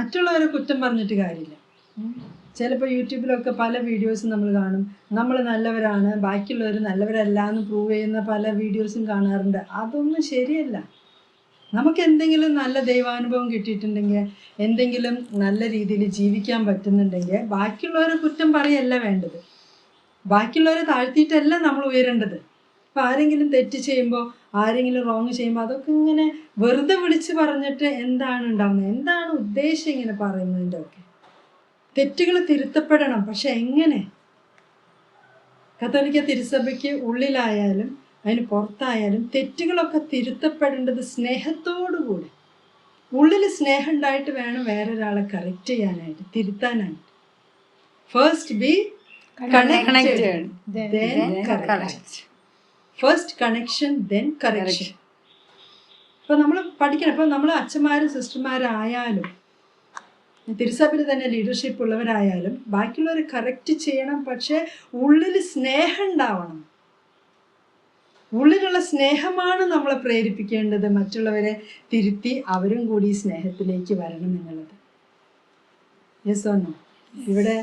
മറ്റുള്ളവരെ കുറ്റം പറഞ്ഞിട്ട് കാര്യമില്ല. ചിലപ്പോൾ യൂട്യൂബിലൊക്കെ പല വീഡിയോസും നമ്മൾ കാണും. നമ്മൾ നല്ലവരാണ് ബാക്കിയുള്ളവർ നല്ലവരല്ല എന്ന് പ്രൂവ് ചെയ്യുന്ന പല വീഡിയോസും കാണാറുണ്ട്. അതൊന്നും ശരിയല്ല. നമുക്ക് എന്തെങ്കിലും നല്ല ദൈവാനുഭവം കിട്ടിയിട്ടുണ്ടെങ്കിൽ എന്തെങ്കിലും നല്ല രീതിയിൽ ജീവിക്കാൻ പറ്റുന്നുണ്ടെങ്കിൽ ബാക്കിയുള്ളവരെ കുറ്റം പറയല്ല വേണ്ടത്. ബാക്കിയുള്ളവരെ താഴ്ത്തിയിട്ടല്ല നമ്മൾ ഉയരേണ്ടത്. അപ്പം ആരെങ്കിലും തെറ്റ് ചെയ്യുമ്പോൾ ആരെങ്കിലും റോങ് ചെയ്യുമ്പോൾ അതൊക്കെ ഇങ്ങനെ വെറുതെ വിളിച്ച് പറഞ്ഞിട്ട് എന്താണ് ഉണ്ടാവുന്നത്? എന്താണ് ഉദ്ദേശം ഇങ്ങനെ പറയുന്നതിന്റെ ഒക്കെ തെറ്റുകൾ തിരുത്തപ്പെടണം. പക്ഷെ എങ്ങനെ? കത്തോലിക്ക തിരുസഭയ്ക്ക് ഉള്ളിലായാലും അതിന് പുറത്തായാലും തെറ്റുകളൊക്കെ തിരുത്തപ്പെടേണ്ടത് സ്നേഹത്തോടുകൂടി. ഉള്ളിൽ സ്നേഹം ഉണ്ടായിട്ട് വേണം ഒരാളെ കറക്റ്റ് ചെയ്യാനായിട്ട് തിരുത്താനായിട്ട്. First be connected first connection then correction ഇപ്പൊ നമ്മൾ പഠിക്കണം. ഇപ്പൊ നമ്മൾ അച്ഛന്മാരും സിസ്റ്റർമാരായാലും തിരുസഭയിൽ തന്നെ ലീഡർഷിപ്പ് ഉള്ളവരായാലും ബാക്കിയുള്ളവരെ കറക്റ്റ് ചെയ്യണം. പക്ഷേ ഉള്ളിൽ സ്നേഹം ഉണ്ടാവണം. ഉള്ളിലുള്ള സ്നേഹമാണ് നമ്മളെ പ്രേരിപ്പിക്കേണ്ടത്. മറ്റുള്ളവരെ തിരുത്തി അവരും കൂടി സ്നേഹത്തിലേക്ക് വരണം എന്നുള്ളത്. യെസ് ഓണോ ഇവിടെ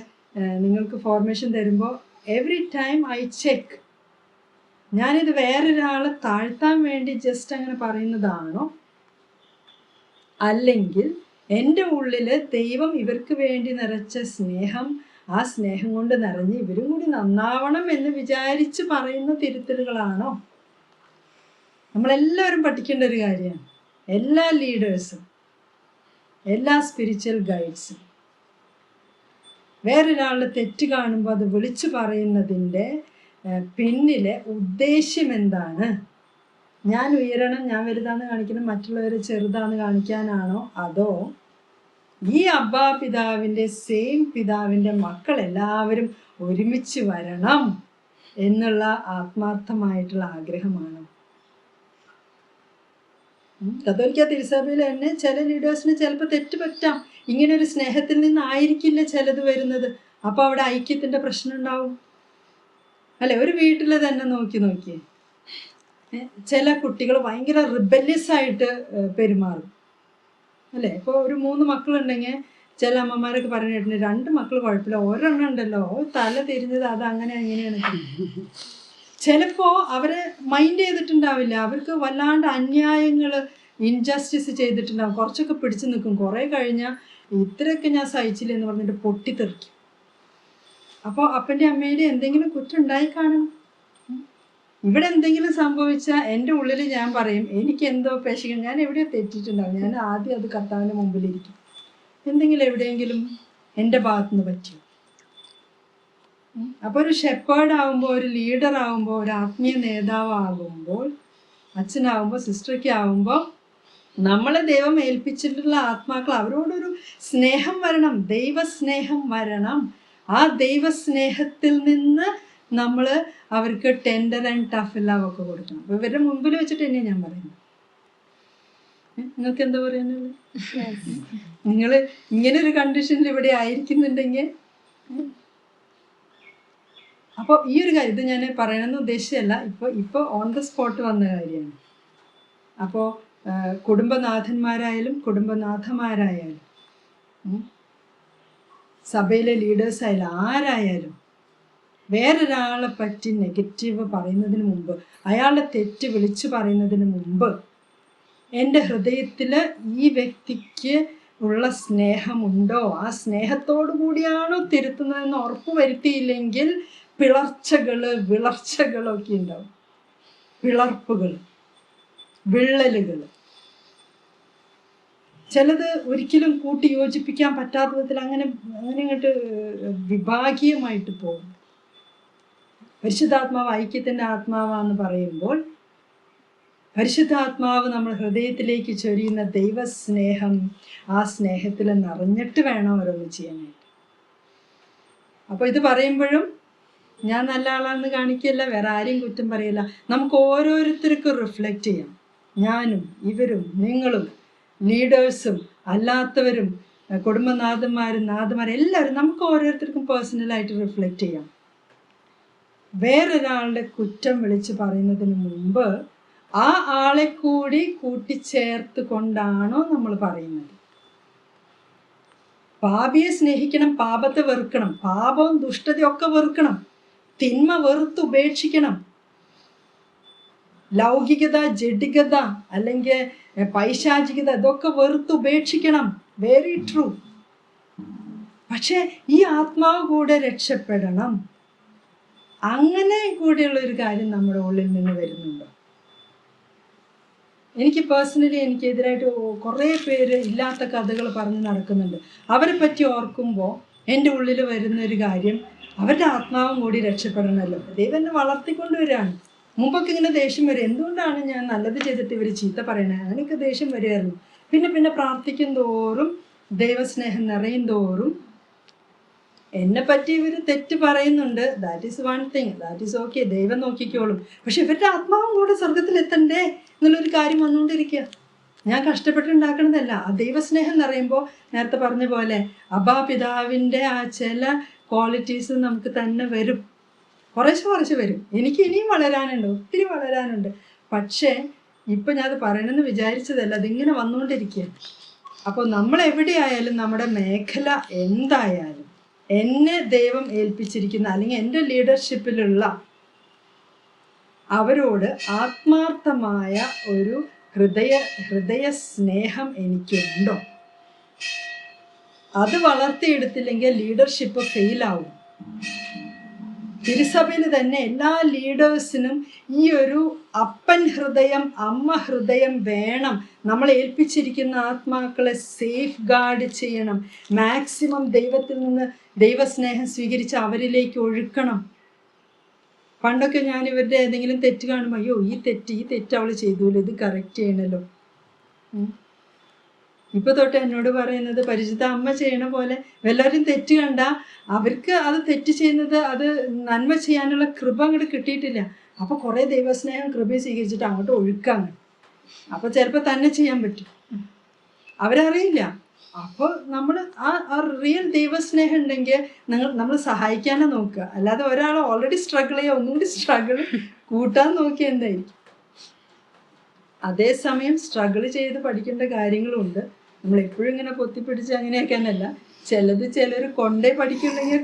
നിങ്ങൾക്ക് ഫോർമേഷൻ തരുമ്പോൾ എവറി ടൈം ഐ ചെക്ക് ഞാനിത് വേറൊരാളെ താഴ്ത്താൻ വേണ്ടി ജസ്റ്റ് അങ്ങനെ പറയുന്നതാണോ? അല്ലെങ്കിൽ എന്റെ ഉള്ളിൽ ദൈവം ഇവർക്ക് വേണ്ടി നിറച്ച സ്നേഹം ആ സ്നേഹം കൊണ്ട് നിറഞ്ഞ് ഇവരും കൂടി നന്നാവണം എന്ന് വിചാരിച്ച് പറയുന്ന തിരുത്തലുകളാണോ? നമ്മളെല്ലാവരും പഠിക്കേണ്ട ഒരു കാര്യമാണ്. എല്ലാ ലീഡേഴ്സും എല്ലാ സ്പിരിച്വൽ ഗൈഡ്സും വേറൊരാളുടെ തെറ്റ് കാണുമ്പോൾ അത് വിളിച്ചു പറയുന്നതിന്റെ പിന്നിലെ ഉദ്ദേശ്യം എന്താണ് ഞാൻ ഉയരണം ഞാൻ വലുതാന്ന് കാണിക്കണം മറ്റുള്ളവരെ ചെറുതാന്ന് കാണിക്കാനാണോ? അതോ ഈ അബ്ബാ പിതാവിന്റെ സെയിം പിതാവിന്റെ മക്കൾ എല്ലാവരും ഒരുമിച്ച് വരണം എന്നുള്ള ആത്മാർത്ഥമായിട്ടുള്ള ആഗ്രഹമാണ്. കഥോലിക്ക തിരുസഭയിൽ തന്നെ ചില ലീഡേഴ്സിന് ചിലപ്പോൾ തെറ്റ് പറ്റാം ഇങ്ങനെ ഒരു സ്നേഹത്തിൽ നിന്നായിരിക്കില്ല ചിലത് വരുന്നത്. അപ്പോൾ അവിടെ ഐക്യത്തിന്റെ പ്രശ്നം ഉണ്ടാവും. അല്ലെ ഒരു വീട്ടിൽ തന്നെ നോക്കി നോക്കിയേ ചില കുട്ടികൾ ഭയങ്കര റിബല്യസ് ആയിട്ട് പെരുമാറും. അല്ലേ ഇപ്പോൾ ഒരു മൂന്ന് മക്കളുണ്ടെങ്കിൽ ചില അമ്മമാരൊക്കെ പറഞ്ഞു കേട്ടിട്ടുണ്ട് രണ്ട് മക്കൾ കുഴപ്പമില്ല ഒരെണ്ണം ഉണ്ടല്ലോ തല തിരിഞ്ഞത് അത് അങ്ങനെ അങ്ങനെയാണ് ചിലപ്പോൾ അവരെ മൈൻഡ് ചെയ്തിട്ടുണ്ടാവില്ല അവർക്ക് വല്ലാണ്ട് അന്യായങ്ങൾ ഇൻജസ്റ്റിസ് ചെയ്തിട്ടുണ്ടാവും കുറച്ചൊക്കെ പിടിച്ചു നിൽക്കും. കുറേ കഴിഞ്ഞാൽ ഇത്രയൊക്കെ ഞാൻ സഹിച്ചില്ല എന്ന് പറഞ്ഞിട്ട് പൊട്ടിത്തെറിക്കും. അപ്പോൾ അപ്പന്റെ അമ്മയുടെ എന്തെങ്കിലും കുറ്റം ഉണ്ടായി കാണും ഇവിടെ എന്തെങ്കിലും സംഭവിച്ചാൽ എന്റെ ഉള്ളിൽ ഞാൻ പറയും എനിക്ക് എന്തോ പേശിക്കണം. ഞാൻ എവിടെയോ തെറ്റിയിട്ടുണ്ടാവും ഞാൻ ആദ്യം അത് കർത്താവിന്റെ മുമ്പിലിരിക്കും. എന്തെങ്കിലും എവിടെയെങ്കിലും എന്റെ ഭാഗത്തുനിന്ന് നിന്ന് പറ്റും അപ്പോൾ ഒരു ഷെപ്പേർഡ് ആകുമ്പോൾ ഒരു ലീഡർ ആകുമ്പോൾ ഒരു ആത്മീയ നേതാവ് ആകുമ്പോൾ അച്ഛനാകുമ്പോൾ സിസ്റ്ററൊക്കെ ആകുമ്പോൾ നമ്മളെ ദൈവം ഏൽപ്പിച്ചിട്ടുള്ള ആത്മാക്കൾ അവരോടൊരു സ്നേഹം വരണം. ദൈവസ്നേഹം വരണം. ആ ദൈവസ്നേഹത്തിൽ നിന്ന് നമ്മൾ അവർക്ക് ടെൻഡർ ആൻഡ് ടഫ് ലവ് ഒക്കെ കൊടുക്കണം. അപ്പോൾ ഇവരുടെ മുമ്പിൽ വെച്ചിട്ട് തന്നെയാണ് ഞാൻ പറയുന്നത്. നിങ്ങൾക്ക് എന്താ പറയാനുള്ളത്? നിങ്ങൾ ഇങ്ങനെ ഒരു കണ്ടീഷനിൽ ഇവിടെ ആയിരിക്കുന്നുണ്ടെങ്കിൽ അപ്പോൾ ഈ ഒരു കാര്യം ഇത് ഞാൻ പറയണമെന്ന് ഉദ്ദേശിച്ചല്ല ഇപ്പൊ ഇപ്പൊ ഓൺ ദ സ്പോട്ട് വന്ന കാര്യമാണ്. അപ്പോൾ കുടുംബനാഥന്മാരായാലും കുടുംബനാഥമാരായാലും സഭയിലെ ലീഡേഴ്സായാലും ആരായാലും വേറൊരാളെ പറ്റി നെഗറ്റീവ് പറയുന്നതിന് മുമ്പ് അയാളുടെ തെറ്റ് വിളിച്ചു പറയുന്നതിന് മുമ്പ് എന്റെ ഹൃദയത്തിൽ ഈ വ്യക്തിക്ക് ഉള്ള സ്നേഹമുണ്ടോ? ആ സ്നേഹത്തോടു കൂടിയാണോ തിരുത്തുന്നതെന്ന് ഉറപ്പ് വരുത്തിയില്ലെങ്കിൽ പിളർച്ചകൾ വിളർച്ചകളൊക്കെ ഉണ്ടാവും. പിളർപ്പുകൾ വിള്ളലുകൾ ചിലത് ഒരിക്കലും കൂട്ടി യോജിപ്പിക്കാൻ പറ്റാത്ത വിധത്തിൽ അങ്ങനെ അങ്ങനെ അങ്ങോട്ട് വിഭാഗീയമായിട്ട് പോകും. പരിശുദ്ധാത്മാവ് ഐക്യത്തിന്റെ ആത്മാവാന്ന് പറയുമ്പോൾ പരിശുദ്ധാത്മാവ് നമ്മൾ ഹൃദയത്തിലേക്ക് ചൊരിയുന്ന ദൈവസ്നേഹം ആ സ്നേഹത്തിൽ നിറഞ്ഞിട്ട് വേണം ഓരോന്ന് ചെയ്യാനായിട്ട്. അപ്പോൾ ഇത് പറയുമ്പോഴും ഞാൻ നല്ല ആളാണെന്ന് കാണിക്കല്ല വേറെ ആരെയും കുറ്റം പറയില്ല. നമുക്ക് ഓരോരുത്തർക്കും റിഫ്ലക്റ്റ് ചെയ്യാം. ഞാനും ഇവരും നിങ്ങളും ലീഡേഴ്സും അല്ലാത്തവരും കുടുംബനാഥന്മാരും നാഥന്മാരും എല്ലാവരും നമുക്ക് ഓരോരുത്തർക്കും പേഴ്സണലായിട്ട് റിഫ്ലക്റ്റ് ചെയ്യാം. വേറൊരാളുടെ കുറ്റം വിളിച്ച് പറയുന്നതിന് മുമ്പ് ആ ആളെ കൂടി കൂട്ടിച്ചേർത്ത് കൊണ്ടാണോ നമ്മൾ പറയുന്നത്? പാപിയെ സ്നേഹിക്കണം പാപത്തെ വെറുക്കണം പാപവും ദുഷ്ടതയൊക്കെ വെറുക്കണം തിന്മ വെറുത്ത് ഉപേക്ഷിക്കണം ലൗകികത ജഡികത അല്ലെങ്കിൽ പൈശാചികത ഇതൊക്കെ വെറുത്ത് ഉപേക്ഷിക്കണം. വെരി ട്രൂ പക്ഷേ ഈ ആത്മാവ് കൂടെ രക്ഷപ്പെടണം. അങ്ങനെ കൂടെയുള്ള ഒരു കാര്യം നമ്മുടെ ഉള്ളിൽ നിന്ന് വരുന്നുണ്ട്. എനിക്ക് പേഴ്സണലി എനിക്കെതിരായിട്ട് കുറേ പേര് ഇല്ലാത്ത കഥകൾ പറഞ്ഞ് നടക്കുന്നുണ്ട്. അവരെ പറ്റി ഓർക്കുമ്പോൾ എന്റെ ഉള്ളിൽ വരുന്ന ഒരു കാര്യം അവരുടെ ആത്മാവും കൂടി രക്ഷപ്പെടണമല്ലോ. ദൈവം എന്നെ വളർത്തിക്കൊണ്ടുവരികയാണ് മുമ്പൊക്കെ ഇങ്ങനെ ദേഷ്യം വരും. എന്തുകൊണ്ടാണ് ഞാൻ നല്ലത് ചെയ്തിട്ട് ഇവർ ചീത്ത പറയണേ? അങ്ങനെയൊക്കെ ദേഷ്യം വരുമായിരുന്നു പിന്നെ പിന്നെ പ്രാർത്ഥിക്കും തോറും ദൈവസ്നേഹം നിറയും തോറും എന്നെ പറ്റി ഇവർ തെറ്റ് പറയുന്നുണ്ട്. That is one thing that is okay ദൈവം നോക്കിക്കോളും. പക്ഷെ ഇവരുടെ ആത്മാവും കൂടെ സ്വർഗത്തിൽ എത്തണ്ടേ എന്നുള്ളൊരു കാര്യം വന്നുകൊണ്ടിരിക്കുക. ഞാൻ കഷ്ടപ്പെട്ടുണ്ടാക്കണതല്ല ആ ദൈവസ്നേഹം പറയുമ്പോൾ നേരത്തെ പറഞ്ഞ പോലെ അബാ പിതാവിന്റെ ആ ചില ക്വാളിറ്റീസ് നമുക്ക് തന്നെ വരും. കുറേശ്ശെ കുറച്ച് വരും. എനിക്ക് ഇനിയും വളരാനുണ്ട് ഒത്തിരി വളരാനുണ്ട്. പക്ഷേ ഇപ്പം ഞാൻ അത് പറയണമെന്ന് വിചാരിച്ചതല്ല അതിങ്ങനെ വന്നുകൊണ്ടിരിക്കുക അപ്പോൾ നമ്മൾ എവിടെയായാലും നമ്മുടെ മേഖല എന്തായാലും എന്നെ ദൈവം ഏൽപ്പിച്ചിരിക്കുന്ന അല്ലെങ്കിൽ എന്റെ ലീഡർഷിപ്പിലുള്ള അവരോട് ആത്മാർത്ഥമായ ഒരു ഹൃദയ ഹൃദയ സ്നേഹം എനിക്കുണ്ടോ? അത് വളർത്തിയെടുത്തില്ലെങ്കിൽ ലീഡർഷിപ്പ് ഫെയിലാവും തിരുസഭയിൽ തന്നെ എല്ലാ ലീഡേഴ്സിനും ഈ ഒരു അപ്പൻ ഹൃദയം അമ്മ ഹൃദയം വേണം. നമ്മൾ ഏൽപ്പിച്ചിരിക്കുന്ന ആത്മാക്കളെ സേഫ് ഗാർഡ് ചെയ്യണം. മാക്സിമം ദൈവത്തിൽ നിന്ന് ദൈവസ്നേഹം സ്വീകരിച്ച് അവരിലേക്ക് ഒഴുക്കണം. പണ്ടൊക്കെ ഞാൻ ഇവരുടെ ഏതെങ്കിലും തെറ്റ് കാണുമ്പോൾ അയ്യോ ഈ തെറ്റ് ഈ തെറ്റ് അവൾ ചെയ്തൂല്ലോ ഇത് കറക്റ്റ് ചെയ്യണല്ലോ. ഇപ്പൊ തൊട്ട് എന്നോട് പറയുന്നത് പരിചിത അമ്മ ചെയ്യണ പോലെ എല്ലാവരും തെറ്റ് കണ്ട അവർക്ക് അത് തെറ്റ് ചെയ്യുന്നത് അത് നന്മ ചെയ്യാനുള്ള കൃപ അങ്ങോട്ട് കിട്ടിയിട്ടില്ല. അപ്പൊ കുറെ ദൈവസ്നേഹം കൃപ സ്വീകരിച്ചിട്ട് അങ്ങോട്ട് ഒഴുക്കാണ്. അപ്പൊ ചിലപ്പോൾ തന്നെ ചെയ്യാൻ പറ്റും. അവരറിയില്ല. അപ്പോൾ നമ്മൾ ആ റിയൽ ദൈവസ്നേഹം ഉണ്ടെങ്കിൽ നിങ്ങൾ നമ്മൾ സഹായിക്കാനേ നോക്കുക. അല്ലാതെ ഒരാൾ ഓൾറെഡി സ്ട്രഗിൾ ചെയ്യുക ഒന്നും കൂടി സ്ട്രഗിൾ കൂട്ടാൻ നോക്കിയ എന്തായിരിക്കും? അതേസമയം സ്ട്രഗിൾ ചെയ്ത് പഠിക്കേണ്ട കാര്യങ്ങളുണ്ട്. നമ്മൾ എപ്പോഴും ഇങ്ങനെ പൊത്തിപ്പിടിച്ച് അങ്ങനെയൊക്കെയാണല്ല ചിലത് ചിലർ കൊണ്ടേ പഠിക്കുന്നെങ്കിൽ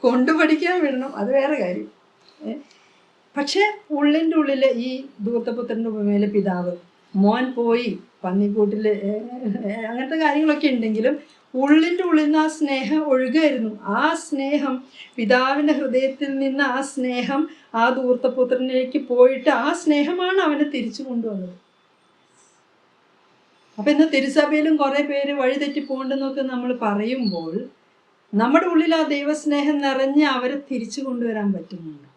കൊണ്ട് പഠിക്കാൻ വിടണം. അത് വേറെ കാര്യം? പക്ഷേ ഉള്ളിന്റെ ഉള്ളിൽ ഈ ദൂർത്തപുത്രന്റെ ഉപമയിലെ പിതാവ് മോൻ പോയി പന്നിക്കൂട്ടിൽ അങ്ങനത്തെ കാര്യങ്ങളൊക്കെ ഉണ്ടെങ്കിലും ഉള്ളിന്റെ ഉള്ളിൽ നിന്ന് ആ സ്നേഹം ഒഴുകായിരുന്നു. ആ സ്നേഹം പിതാവിന്റെ ഹൃദയത്തിൽ നിന്ന് ആ സ്നേഹം ആ ദൂർത്തപുത്രനിലേക്ക് പോയിട്ട് ആ സ്നേഹമാണ് അവനെ തിരിച്ചു കൊണ്ടുവന്നത്. അപ്പൊ ഇന്ന് തിരുസഭയിലും കുറേ പേര് വഴിതെറ്റി പോകണ്ടെന്നൊക്കെ നമ്മൾ പറയുമ്പോൾ നമ്മുടെ ഉള്ളിൽ ആ ദൈവസ്നേഹം നിറഞ്ഞ് അവരെ തിരിച്ചു കൊണ്ടുവരാൻ പറ്റുന്നുണ്ട്?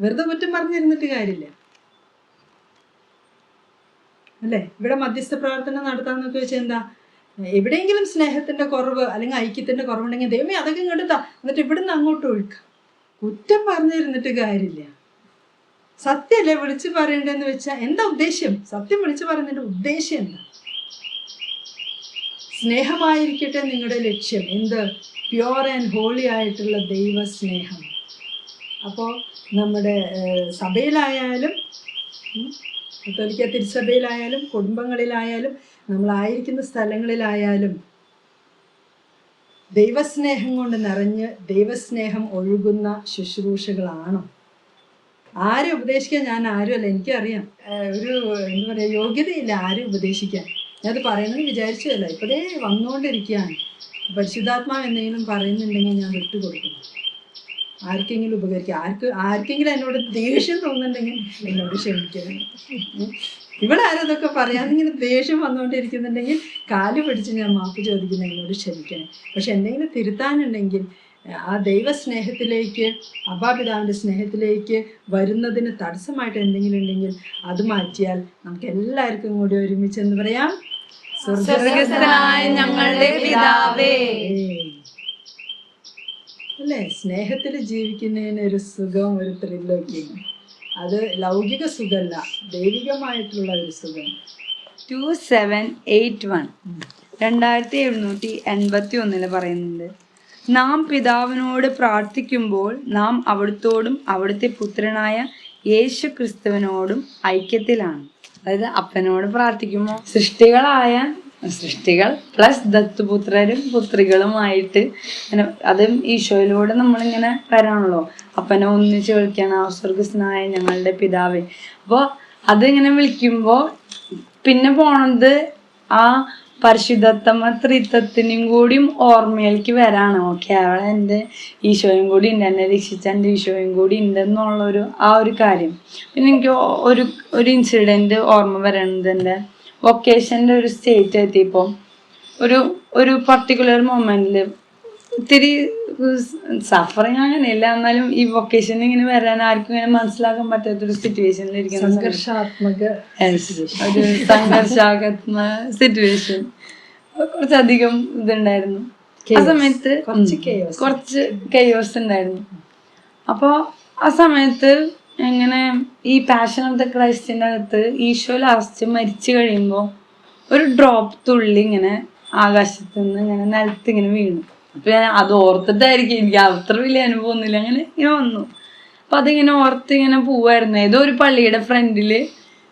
വെറുതെ കുറ്റം പറഞ്ഞിരുന്നിട്ട് കാര്യമില്ല. അല്ലേ? ഇവിടെ മധ്യസ്ഥ പ്രാർത്ഥന നടത്താന്നൊക്കെ വെച്ചാൽ എന്താ? എവിടെയെങ്കിലും സ്നേഹത്തിന്റെ കുറവ് അല്ലെങ്കിൽ ഐക്യത്തിന്റെ കുറവുണ്ടെങ്കിൽ ദൈവമേ അതൊക്കെ ഇങ്ങോട്ട് താ. എന്നിട്ട് ഇവിടുന്ന് അങ്ങോട്ട് ഒഴുക്കാം. കുറ്റം പറഞ്ഞിരുന്നിട്ട് കാര്യമില്ല. സത്യമല്ലേ വിളിച്ചു പറയേണ്ടതെന്ന് വെച്ചാൽ എന്താ ഉദ്ദേശ്യം? സത്യം വിളിച്ചു പറയുന്നതിന്റെ ഉദ്ദേശ്യം എന്താ? സ്നേഹമായിരിക്കട്ടെ നിങ്ങളുടെ ലക്ഷ്യം. എന്ത്? പ്യുവർ ആൻഡ് ഹോളി ആയിട്ടുള്ള ദൈവ സ്നേഹം അപ്പോൾ നമ്മുടെ സഭയിലായാലും തൊലിക്ക തിരുസഭയിലായാലും കുടുംബങ്ങളിലായാലും നമ്മളായിരിക്കുന്ന സ്ഥലങ്ങളിലായാലും ദൈവസ്നേഹം കൊണ്ട് നിറഞ്ഞ് ദൈവസ്നേഹം ഒഴുകുന്ന ശുശ്രൂഷകളാണോ. ആരും ഉപദേശിക്കാൻ ഞാൻ ആരുമല്ല എനിക്കറിയാം. ഒരു എന്താ പറയുക യോഗ്യതയില്ല ആരും ഉപദേശിക്കാൻ. ഞാനത് പറയുന്നത് വിചാരിച്ചതല്ല. ഇപ്പോഴേ വന്നുകൊണ്ടിരിക്കുകയാണ്. പരിശുദ്ധാത്മാവ് എന്തെങ്കിലും പറയുന്നുണ്ടെങ്കിൽ ഞാൻ വിട്ടുകൊടുക്കുന്നു ആർക്കെങ്കിലും ഉപകരിക്കുക ആർക്ക് ആർക്കെങ്കിലും എന്നോട് ദേഷ്യം തോന്നുന്നുണ്ടെങ്കിൽ എന്നോട് ക്ഷമിക്കണം. ആരും ഇതൊക്കെ ഇങ്ങനെ ദേഷ്യം വന്നുകൊണ്ടിരിക്കുന്നുണ്ടെങ്കിൽ കാൽ പിടിച്ച് ഞാൻ മാപ്പ് ചോദിക്കുന്ന എന്നോട് ക്ഷമിക്കണം. പക്ഷെ എന്തെങ്കിലും തിരുത്താനുണ്ടെങ്കിൽ ആ ദൈവസ്നേഹത്തിലേക്ക് അബാപിതാവിന്റെ സ്നേഹത്തിലേക്ക് വരുന്നതിന് തടസ്സമായിട്ട് എന്തെങ്കിലും ഉണ്ടെങ്കിൽ അത് മാറ്റിയാൽ നമുക്ക് എല്ലാവർക്കും കൂടി ഒരുമിച്ച് എന്ന് പറയാം. അല്ലെ ഞങ്ങളുടെ പിതാവേ. അല്ലേ? സ്നേഹത്തിൽ ജീവിക്കുന്നതിന് ഒരു സുഖം ഒരു ത്രില്ലൊക്കെയാണ് അത് ലൗകിക സുഖമല്ല ദൈവികമായിട്ടുള്ള ഒരു സുഖം. ടു സെവൻ എയ്റ്റ് വൺ രണ്ടായിരത്തി എഴുന്നൂറ്റി എൺപത്തി ഒന്നിൽ പറയുന്നുണ്ട്. നാം പിതാവിനോട് പ്രാർത്ഥിക്കുമ്പോൾ നാം അവിടുത്തോടും അവിടുത്തെ പുത്രനായ യേശു ക്രിസ്തുവിനോടും ഐക്യത്തിലാണ്. അതായത് അപ്പനോട് പ്രാർത്ഥിക്കുമ്പോൾ സൃഷ്ടികളായ സൃഷ്ടികൾ പ്ലസ് ദത്തുപുത്രരും പുത്രികളുമായിട്ട് ഇങ്ങനെ അതും ഈശോയിലൂടെ നമ്മളിങ്ങനെ വരാണല്ലോ. അപ്പനെ ഒന്നിച്ച് വിളിക്കുകയാണ് ആ ഞങ്ങളുടെ പിതാവേ. അപ്പോൾ അതിങ്ങനെ വിളിക്കുമ്പോൾ പിന്നെ പോണത് ആ പരിശുദ്ധത്തമ ത്രിത്വത്തിനും കൂടിയും ഓർമ്മയിലേക്ക് വരാണ്. ഓക്കെ അവളെ എന്റെ ഈശോയും കൂടി ഉണ്ട് എന്നെ രക്ഷിച്ച എന്റെ ഈശോയും കൂടി ഉണ്ടെന്നുള്ളൊരു ആ ഒരു കാര്യം. പിന്നെ എനിക്ക് ഒരു ഒരു ഇൻസിഡന്റ് ഓർമ്മ വരണത് എന്റെ വൊക്കേഷന്റെ ഒരു സ്റ്റേറ്റ് എത്തിയപ്പോൾ ഒരു ഒരു പർട്ടിക്കുലർ മൊമെന്റിൽ ഇത്തിരി സഫറിങ് അങ്ങനെയില്ല എന്നാലും ഈ വൊക്കേഷൻ ഇങ്ങനെ വരാൻ ആർക്കും ഇങ്ങനെ മനസ്സിലാക്കാൻ പറ്റാത്തൊരു സിറ്റുവേഷനിലിരിക്കുന്ന സംഘർഷാത്മക. ഒരു സംഘർഷാത്മക സിറ്റുവേഷൻ കുറച്ചധികം ഇതുണ്ടായിരുന്നു. ആ സമയത്ത് കുറച്ച് കെയോസ് ഉണ്ടായിരുന്നു. അപ്പോൾ ആ സമയത്ത് എങ്ങനെ ഈ പാഷൻ ഓഫ് ദ ക്രൈസ്റ്റിന്റെ അകത്ത് ഈശോ ലാസ്റ്റ് മരിച്ചു കഴിയുമ്പോൾ ഒരു ഡ്രോപ്പ് തുള്ളി ഇങ്ങനെ ആകാശത്ത് നിന്ന് ഇങ്ങനെ നിലത്ത് ഇങ്ങനെ വീണു. അപ്പൊ ഞാൻ അത് ഓർത്തിട്ടായിരിക്കും എനിക്ക് അത്ര വലിയ അനുഭവം ഒന്നുമില്ല. അങ്ങനെ ഇങ്ങനെ വന്നു. അപ്പൊ അതിങ്ങനെ ഓർത്ത് ഇങ്ങനെ പോവായിരുന്നു. ഏതോ ഒരു പള്ളിയുടെ ഫ്രണ്ടിൽ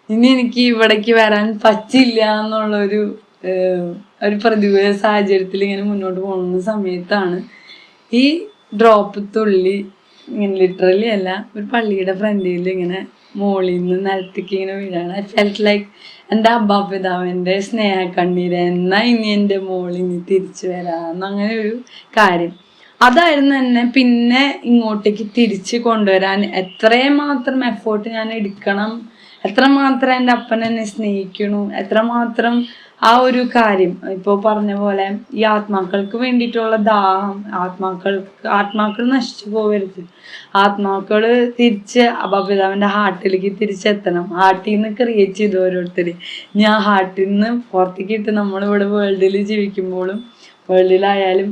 ഇനി എനിക്ക് ഇവിടേക്ക് വരാൻ പറ്റില്ല എന്നുള്ളൊരു ഒരു പ്രതികൂല സാഹചര്യത്തിൽ ഇങ്ങനെ മുന്നോട്ട് പോകുന്ന സമയത്താണ് ഈ ഡ്രോപ്പ് തുള്ളി ഇങ്ങനെ ലിറ്ററലി അല്ല ഒരു പള്ളിയുടെ ഫ്രണ്ടിൽ ഇങ്ങനെ മോളിൽ നിന്ന് നിലത്തേക്ക് ഇങ്ങനെ വീഴാണ്. ഐ ഫെൽറ്റ് ലൈക്ക് എന്റെ അബ്ബാപിതാവിന്റെ സ്നേഹ കണ്ണീര് എന്നാ ഇനി എന്റെ മോളിൽ ഇനി തിരിച്ചു വരാമെന്ന് അങ്ങനെ ഒരു കാര്യം. അതായിരുന്നു എന്നെ പിന്നെ ഇങ്ങോട്ടേക്ക് തിരിച്ച് കൊണ്ടുവരാൻ എത്രമാത്രം മാത്രം എഫേർട്ട് ഞാൻ എടുക്കണം. എത്രമാത്രം എന്റെ അപ്പൻ എന്നെ സ്നേഹിക്കണു. എത്രമാത്രം ആ ഒരു കാര്യം ഇപ്പോൾ പറഞ്ഞ പോലെ ഈ ആത്മാക്കൾക്ക് വേണ്ടിയിട്ടുള്ള ദാഹം ആത്മാക്കൾക്ക് ആത്മാക്കൾ നശിച്ചു പോകരുത് ആത്മാക്കൾ തിരിച്ച് അബാപിതാവിന്റെ ഹാർട്ടിലേക്ക് തിരിച്ചെത്തണം. ഹാർട്ടിൽ നിന്ന് ക്രിയേറ്റ് ചെയ്തു ഓരോരുത്തർ ഞാൻ ഹാർട്ടിൽ നിന്ന് പുറത്തേക്ക് ഇട്ട് നമ്മളിവിടെ വേൾഡിൽ ജീവിക്കുമ്പോഴും വേൾഡിലായാലും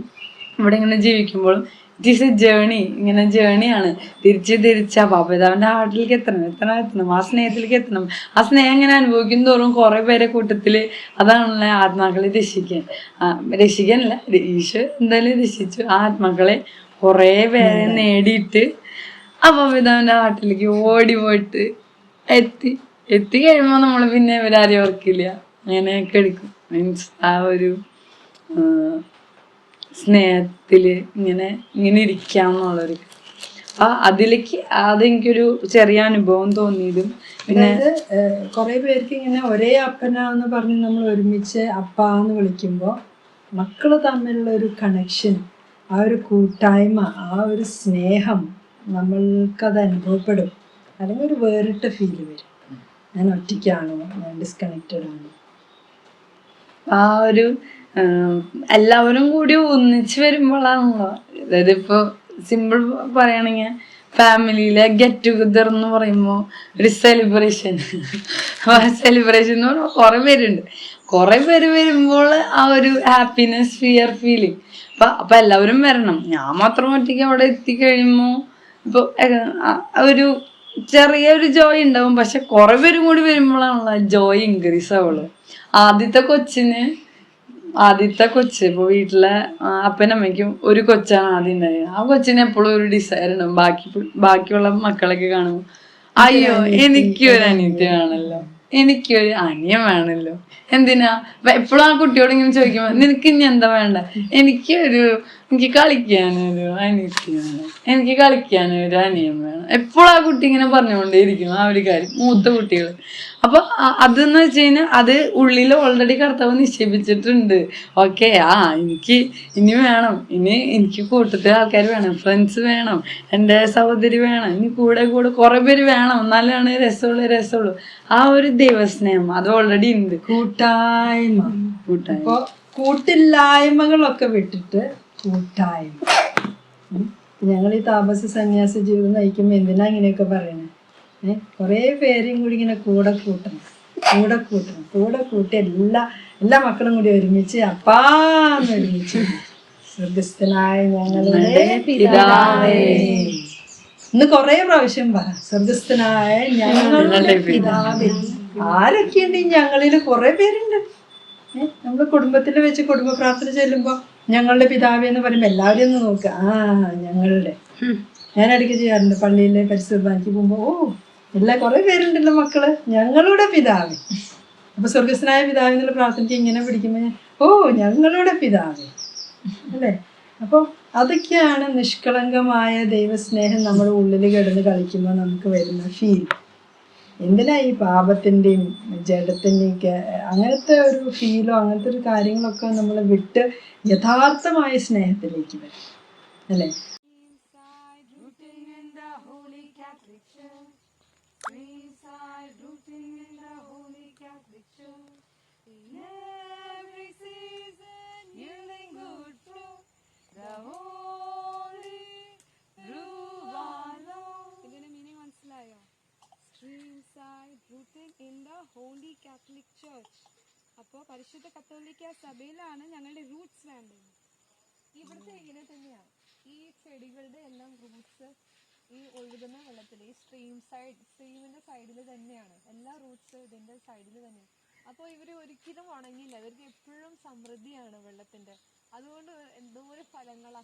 ഇവിടെ ഇങ്ങനെ ജീവിക്കുമ്പോഴും ഇറ്റ് ഈസ് എ ജേണി ഇങ്ങനെ ജേണിയാണ് തിരിച്ച് തിരിച്ച് അപ്പാപിതാവിന്റെ ഹാർട്ടിലേക്ക് എത്തണം. എത്തണം എത്തണം. ആ സ്നേഹത്തിലേക്ക് എത്തണം. ആ സ്നേഹം ഇങ്ങനെ അനുഭവിക്കും തോറും കുറേ പേരെ കൂട്ടത്തിൽ അതാണല്ലേ ആത്മാക്കളെ രക്ഷിക്കാൻ. ആ, രക്ഷിക്കാനല്ല. ഈശോ എന്തായാലും രക്ഷിച്ചു. ആ ആത്മാക്കളെ കുറേ പേരെ നേടിയിട്ട് ആ അപ്പാപിതാവിന്റെ ഹാർട്ടിലേക്ക് ഓടി പോയിട്ട് എത്തി. എത്തി കഴിയുമ്പോൾ നമ്മൾ പിന്നെ ഇവരാരെയും ഓർക്കില്ല അങ്ങനെയൊക്കെ എടുക്കും. മീൻസ് ആ ഒരു ആ, ഇങ്ങനെ ഇങ്ങനെ ഇരിക്കാന്നുള്ളൊരു ആ അതിലേക്ക് അതെനിക്കൊരു ചെറിയ അനുഭവം തോന്നിയതും പിന്നെ കുറെ പേർക്ക് ഇങ്ങനെ ഒരേ അപ്പനാന്ന് പറഞ്ഞ് നമ്മൾ ഒരുമിച്ച് അപ്പ എന്ന് വിളിക്കുമ്പോൾ മക്കൾ തമ്മിലുള്ള ഒരു കണക്ഷൻ ആ ഒരു കൂട്ടായ്മ ആ ഒരു സ്നേഹം നമ്മൾക്കത് അനുഭവപ്പെടും. അല്ലെങ്കിൽ ഒരു വേറിട്ട ഫീൽ വരും. ഞാൻ ഒറ്റയ്ക്കാണോ ഞാൻ ഡിസ്കണക്റ്റഡ് ആണോ. ആ ഒരു എല്ലാവരും കൂടി ഒന്നിച്ച് വരുമ്പോഴാണല്ലോ. അതായത് ഇപ്പോൾ സിമ്പിൾ പറയുകയാണെങ്കിൽ ഫാമിലിയിലെ ഗെറ്റ് ടുഗദർ എന്ന് പറയുമ്പോൾ ഒരു സെലിബ്രേഷൻ ആ സെലിബ്രേഷൻ എന്ന് പറയുമ്പോൾ കുറേ പേരുണ്ട്. കുറേ പേര് വരുമ്പോൾ ആ ഒരു ഹാപ്പിനെസ് ഫിയർ ഫീലിംഗ് അപ്പം അപ്പം എല്ലാവരും വരണം. ഞാൻ മാത്രം ഒറ്റയ്ക്ക് അവിടെ എത്തിക്കഴിയുമ്പോൾ ഇപ്പോൾ ഒരു ചെറിയൊരു ജോയ് ഉണ്ടാവും. പക്ഷെ കുറേ പേരും കൂടി വരുമ്പോഴാണല്ലോ ജോയ് ഇൻക്രീസ് ആവുള്ളൂ. ആദ്യത്തെ കൊച്ചിന് ആദ്യത്തെ കൊച്ച് ഇപ്പൊ വീട്ടിലെ അപ്പനമ്മയ്ക്കും ഒരു കൊച്ചാണ് ആദ്യം ഉണ്ടായത്. ആ കൊച്ചിനെ എപ്പോഴും ഒരു ഡിസയർ ഉണ്ടാവും. ബാക്കി ബാക്കിയുള്ള മക്കളൊക്കെ കാണുമ്പോൾ അയ്യോ എനിക്കൊരു അനിയത്തി വേണമല്ലോ. എനിക്കൊരു അനിയൻ വേണമല്ലോ. എന്തിനാ? എപ്പോഴും ആ കുട്ടിയോട് ഇങ്ങനെ ചോദിക്കുമ്പോ നിനക്ക് ഇനി എന്താ വേണ്ട? എനിക്കൊരു എനിക്ക് കളിക്കാനൊരു അനിയത്തിയാണ് എനിക്ക് കളിക്കാനൊരു അനിയം വേണം. എപ്പോഴും ആ കുട്ടി ഇങ്ങനെ പറഞ്ഞുകൊണ്ടേയിരിക്കും ആ ഒരു കാര്യം? മൂത്ത കുട്ടികൾ അപ്പൊ അ- അതെന്ന് വെച്ച് കഴിഞ്ഞാൽ അത് ഉള്ളിൽ ഓൾറെഡി കർത്താവ് നിക്ഷേപിച്ചിട്ടുണ്ട്. ഓക്കെ ആ എനിക്ക് ഇനി വേണം. ഇനി എനിക്ക് കൂട്ടത്തിൽ ആൾക്കാർ വേണം. ഫ്രണ്ട്സ് വേണം. എന്റെ സഹോദരി വേണം. ഇനി കൂടെ കൂടെ കുറെ പേര് വേണം. എന്നാലാണ് രസമുള്ളൂ രസമുള്ളൂ. ആ ഒരു ദൈവസ്നേഹം അത് ഓൾറെഡി ഉണ്ട്. കൂട്ടായ്മ. കൂട്ടായ്മ. കൂട്ടില്ലായ്മകളൊക്കെ വിട്ടിട്ട് കൂട്ടായ്മ. ഞങ്ങൾ ഈ താമസ സന്യാസ ജീവിതം നയിക്കുമ്പോൾ എന്തിനാ ഇങ്ങനെയൊക്കെ പറയണേ? ഏഹ് കുറേ പേരെയും കൂടി ഇങ്ങനെ കൂടെ കൂട്ടണം. കൂടെ കൂട്ടണം. കൂടെ കൂട്ടി എല്ലാ എല്ലാ മക്കളും കൂടി ഒരുമിച്ച് അപ്പാന്ന് ഒരുമിച്ച് സ്വർഗസ്ഥനായ ഞങ്ങളുടെ പിതാവേ. ഇന്ന് കുറേ പ്രാവശ്യം പറ. സ്വർഗസ്ഥനായ ഞങ്ങളുടെ പിതാവേ. ആരൊക്കെയുണ്ട് ഞങ്ങളിൽ കുറെ പേരുണ്ട്. ഏഹ് നമ്മുടെ കുടുംബത്തിൽ വെച്ച് കുടുംബ പ്രാർത്ഥന ചെല്ലുമ്പോൾ ഞങ്ങളുടെ പിതാവ് എന്ന് പറയുമ്പോൾ എല്ലാവരും ഒന്ന് നോക്കുക ആ ഞങ്ങളുടെ. ഞാൻ ഇടയ്ക്ക് ചെയ്യാറുണ്ട്. പള്ളിയിലെ പരിസ്ഥിതിക്ക് പോകുമ്പോൾ ഓ എല്ലാ കുറേ പേരുണ്ടല്ലോ മക്കൾ. ഞങ്ങളുടെ പിതാവ്. അപ്പൊ സ്വർഗസ്നായ പിതാവ് എന്നുള്ള പ്രാർത്ഥനയ്ക്ക് ഇങ്ങനെ പിടിക്കുമ്പോൾ ഞാൻ ഓ ഞങ്ങളുടെ പിതാവ്. അല്ലേ? അപ്പോൾ അതൊക്കെയാണ് നിഷ്കളങ്കമായ ദൈവസ്നേഹം നമ്മുടെ ഉള്ളിൽ കിടന്ന് കളിക്കുമ്പോൾ നമുക്ക് വരുന്ന ഫീൽ എന്തിനാ ഈ പാപത്തിന്റെയും ജഡത്തിന്റെയും അങ്ങനത്തെ ഒരു ഫീലോ അങ്ങനത്തെ ഒരു കാര്യങ്ങളൊക്കെ നമ്മൾ വിട്ട് യഥാർത്ഥമായ സ്നേഹത്തിലേക്ക് വരും. അല്ലേ? Rooting in the Holy Catholic Church. അപ്പോൾ പരിശുദ്ധ കത്തോലിക്ക സഭയിലാണ് ഞങ്ങളുടെ റൂട്ട്സ് വേണ്ടത്. ഇവിടുത്തെ ഇങ്ങനെ തന്നെയാണ് ഈ ചെടികളുടെ എല്ലാം റൂട്ട്സ് ഈ ഒഴുകുന്ന വെള്ളത്തിൽ ഈ സ്ട്രീം സൈഡ് സ്ട്രീമിന്റെ സൈഡിൽ തന്നെയാണ്. എല്ലാ റൂട്ട്സ് ഇതിന്റെ സൈഡിൽ തന്നെയാണ് അപ്പോൾ ഇവർ ഒരിക്കലും ഉണങ്ങില്ല ഇവർക്ക് എപ്പോഴും സമൃദ്ധിയാണ് വെള്ളത്തിന്റെ. അതുകൊണ്ട് എന്തോരം ഫലങ്ങളാ.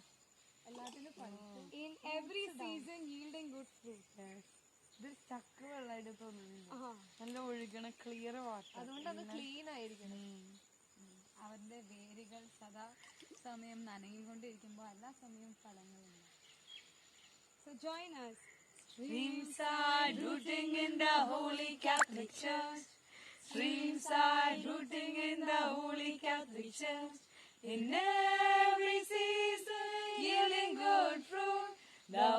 എല്ലാത്തിനും ഫലം. In every season yielding good fruit ഇത് ചക്ക വെള്ളമായിട്ട് തോന്നുന്നുണ്ട് നല്ല ഒഴുകണ ക്ലിയർ വാട്ടർ അതുകൊണ്ട് അത് ക്ലീൻ ആയിരിക്കണം അവരുടെ വേരുകൾ സദാ സമയം നനങ്ങിക്കൊണ്ടിരിക്കുമ്പോൾ എല്ലാ സമയവും ഫലങ്ങളുണ്ട് so join us Streams are rooting in the Holy Catholic Church. Streams are rooting in the Holy Catholic Church. In every season, yielding good fruit. The